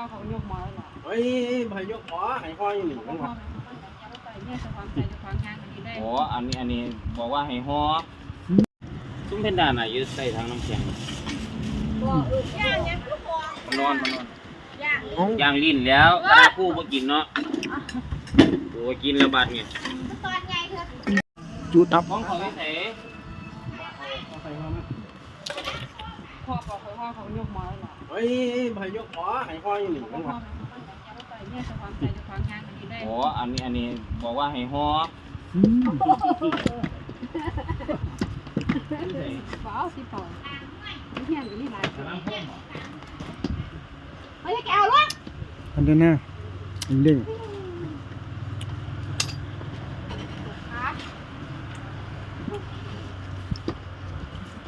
อเขายกหมอแล้วเหรอเฮ้ยพายกหอให้พ่ออยู่นี่เขามันพ่อว่าไปเนี่ยสะพานใจสะพานงานกันนี้ได้อ๋ออันนี้อันนี้บอกว่าให้ฮอซุ้มเพนดาน่ะยู่ใต้ทางน้ำแข็งบ่เออย่างเนี่ยคือบ่มันนอนมันนอนย่างย่างลิ้นแล้วตาคู่บ่กินเนาะโอ้กินแล้วบาดเนี่ยตอนใหญ่เถอะจุดอับของเขาไปใส่ พ่อบอกเขาพ่อเขายกหมอแล้วเหรอเฮ้ยพายกหอให้พ่ออยู่นี่เขามันพ่อว่าไปเนี่ยสะพานใจสะพานงานกันนี้ได้อ๋ออันนี้ อันนี้ บอกว่าให้ฮอบ่เอาสิพ่อเฮียนกันนี่หลายเฮ้ยแกเอาลูกอันเดินหน้าอันเด้ง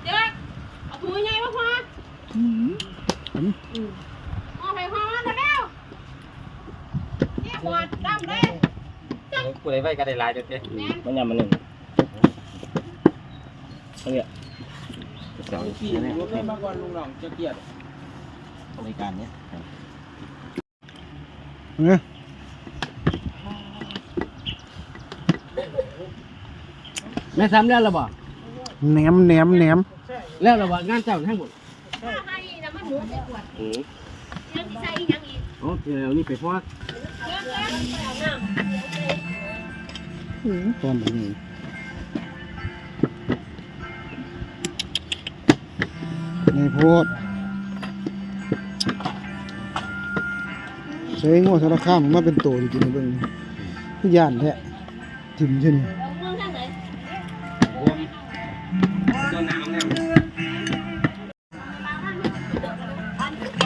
เดี๋ยวเอาถุงใหญ่มาพ่อ เอาไปพ่อมาเร็วเนี่ยหัวดำเลยกูได้ไว้ก็ได้หลายเด้อเด้แม่นมันยามมันนึงเนี่ยพี่ลุกให้มาก่อนลุงน้องจะเกลียดรายการเนี้ยเนี่ยแม่ทำแล้วหรือเปล่าแหนมแหนมแหนมแล้วหรือเปล่างานเจ้าทั้งหมดถ้าให้ อือยังใส่ยังอีกโอเดี๋ยวนี่ไปฟอดเยอะแยะเอาน้ำตอนนี้ในโพดใช้งัวสารข้ามมาเป็นโตจริงๆเบิ่งคือย่านแท้ถิ่มใช่ไหน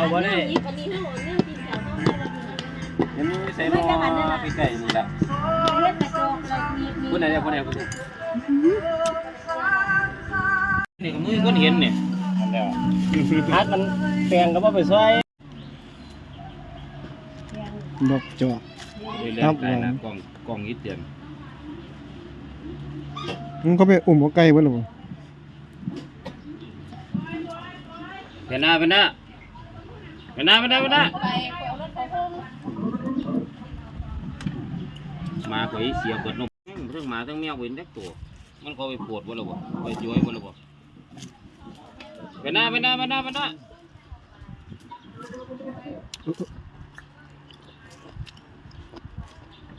เอาไว้ได้อีกอันนี้ทั้งหมดเรื่องกินแถวต้องได้ละทียังไม่ใส่หม้อไปใส่นี่ละเล่นกระจกเลยมีมีคนไหนเนี่ยคนไหนคนไหนนี่ก็มือคนเห็นเนี่ยฮัดมันแปลงก็บ่ไปซอยดอกจอกเรื่องการนะกล่องกล่องยิดเตียนมันก็ไปอุ้มหัวไก่เบิ่หรอเป็นหน้าเป็นหน้า เป็นหน้าเป็นหน้าเป็นหน้าไปเอารถไปพุ่งมาข่อยเสียเปิดนมเรื่องหมาทั้งแมวเว้นเด็กตัว มันก็ไปปวดบ่ล่ะบ่ไปจ่วยบ่ล่ะบ่เป็นหน้าเป็นหน้าเป็นหน้าเป็นหน้า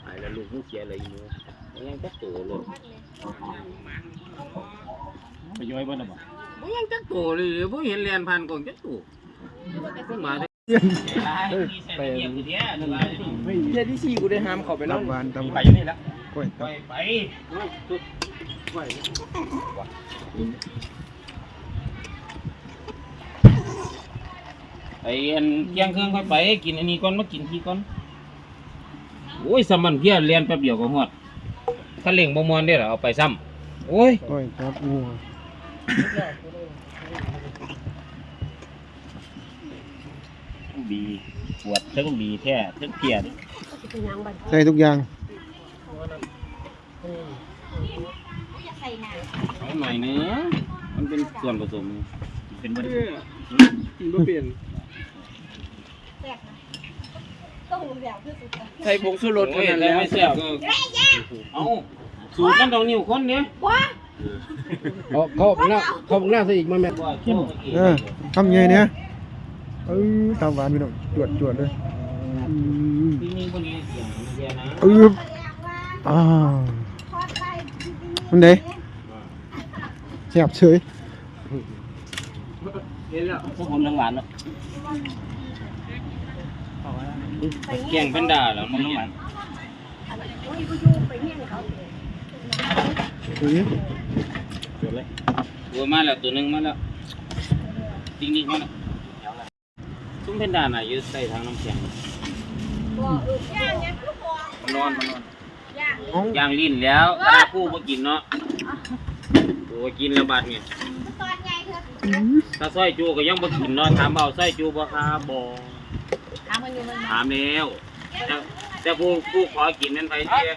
ไอ้ล้วลูกมึงเสียอะไรอยู่มันยังจักตัวเลยไปจ่วยบ่ล่ะบ่มันยังจักตัวเลยบ่เห็นเรียนผ่านก่องจักตัวเพิ่งมาได้ ไปเที่ยนึงเดี๋ยวที่สี่กูได้ห้ามเขาไปนตัอบนหวานตับไปอยู่นี่แล้วกล้วยไปตับไปไอ้อันเที่ยงคืนค่อยไป กินอันนี้ก่อนมากินทีก่อนโอ้ยสมันเพี้ยเรียนแป๊บเดียวก็ฮอดถ้าเล่งบ่มวนได้อเอาไปซ้ำโอ้ยกล้วยตับงัว บีปวดทั้งบีแท้ทั้งเพียดใส่ทุกอย่างใส่หนาเอาหน่อยเนื้อมันเป็นส่วนผสมเป็นบ่ได้บ่เปลี่ยนแซ่บนะต้องแบบคือสุดใส่ผงชูรสโอ้เท่ายนั้นแต่แล้วไม่แซ่บก็เอาสูตรมันต้องนิ้วคนเนี้ยว้าเขาเขาบอกหน้าเขาบอกหน้าซะอีกมาแม่เออทำไงเนี่ย เออตับหวานพี่น้องจวดจวดเลยอืมที่นี่คนนี้เสียงเสียนะเอออ้าวมันเด้แซ่บเฉยเห็นแล้วพวกผมทั้งหวานแล้วแกงเป็นดาแล้วมันน้ำหวานเฮ้ยตัวมาแล้วตัวหนึงมาแล้วจริงๆมาแล้ว ซุ้มเพนดาน่ะอยู่ใต้ทางน้ำแข็งบ่เออย่างเนี่ยคือบ่มันนอนมันนอนย่างอ๋อย่างลิ้นแล้วตาคู่บ่กินเนาะโอ้กินแล้วบาดเนี่ยตอนใหญ่เถอะถ้าซอยจูก็ยังบ่กินเนาะถามเอาซอยจูบ่ครับบ่ถามมันอยู่มันถามแล้วแต่แต่ผู้ผู้ขอกินนั่นไปเสีย